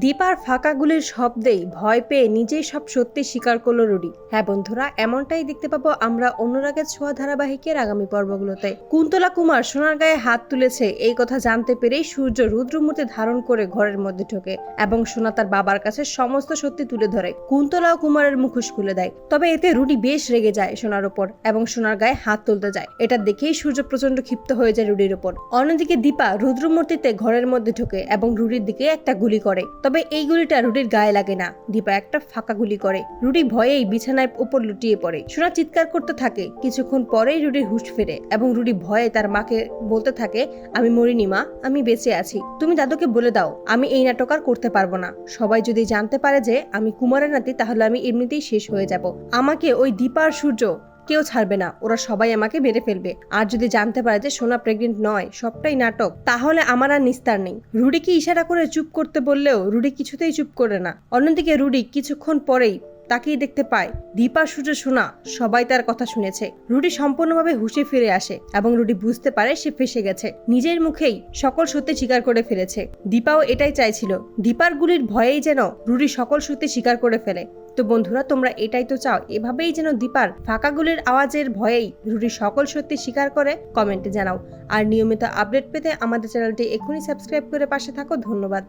দীপার ফাঁকা গুলির শব্দেই ভয় পেয়ে নিজেই সব সত্যি স্বীকার করল রুডি। হ্যাঁ বন্ধুরা, এমনটাই দেখতে পাবো আমরা অনুরাগের ছোঁয়া ধারাবাহিকের আগামী পর্বগুলোতে। কুন্তলা কুমার সোনার গায়ে হাত তুলেছে এই কথা জানতে পেরেই সূর্য রুদ্রমূর্তি ধারণ করে ঘরের মধ্যে ঢোকে এবং সোনা তার বাবার কাছে সমস্ত সত্যি তুলে ধরে। কুন্তলা কুমারের মুখোশ খুলে দেয়। তবে এতে রুডি বেশ রেগে যায় সোনার ওপর এবং সোনার গায়ে হাত তুলতে যায়। এটা দেখেই সূর্য প্রচণ্ড ক্ষিপ্ত হয়ে যায় রুডির ওপর। অন্যদিকে দীপা রুদ্রমূর্তিতে ঘরের মধ্যে ঢোকে এবং রুডির দিকে একটা গুলি করে। তবে এই গুলিটা রুডির গায়ে লাগে না। দীপা একটা ফাঁকা গুলি করে। রুডি ভয়েই বিছানায় উপর লুটিয়ে পড়ে। সোনা চিৎকার করতে থাকে। কিছুক্ষণ পরেই রুডির হুঁশ ফেরে এবং রুডি ভয়ে তার মাকে বলতে থাকে, আমি মরিনি মা, আমি বেঁচে আছি। তুমি দাদুকে বলে দাও, আমি এই নাটক আর করতে পারব না। সবাই যদি জানতে পারে যে আমি কুমারের নাতি, তাহলে আমি এমনিতেই শেষ হয়ে যাব। আমাকে ওই দীপার সূর্য কেউ ছাড়বে না, ওরা সবাই আমাকে মেরে ফেলবে। আর যদি জানতে পারে যে সোনা প্রেগনেন্ট নয়, সবটাই নাটক, তাহলে আমার আর নিস্তার নেই। রুডিকে ইশারা করে চুপ করতে বললেও রুডি কিছুতেই চুপ করে না। অন্যদিকে রুডি কিছুক্ষণ পরেই তাকেই দেখতে পায়। দীপা সূর্য সোনা সবাই তার কথা শুনেছে। রুটি সম্পূর্ণভাবে হুঁশে ফিরে আসে এবং রুটি বুঝতে পারে সে ফেসে গেছে। নিজের মুখেই সকল সত্যি স্বীকার করে ফেলেছে। দীপাও এটাই চাইছিল, দীপার গুলির ভয়েই যেন রুটি সকল সত্যি স্বীকার করে ফেলে। তো বন্ধুরা, তোমরা এটাই তো চাও, এভাবেই যেন দীপার ফাঁকা গুলির আওয়াজের ভয়েই রুটি সকল সত্যি স্বীকার করে, কমেন্টে জানাও। আর নিয়মিত আপডেট পেতে আমাদের চ্যানেলটি এখনই সাবস্ক্রাইব করে পাশে থাকো। ধন্যবাদ।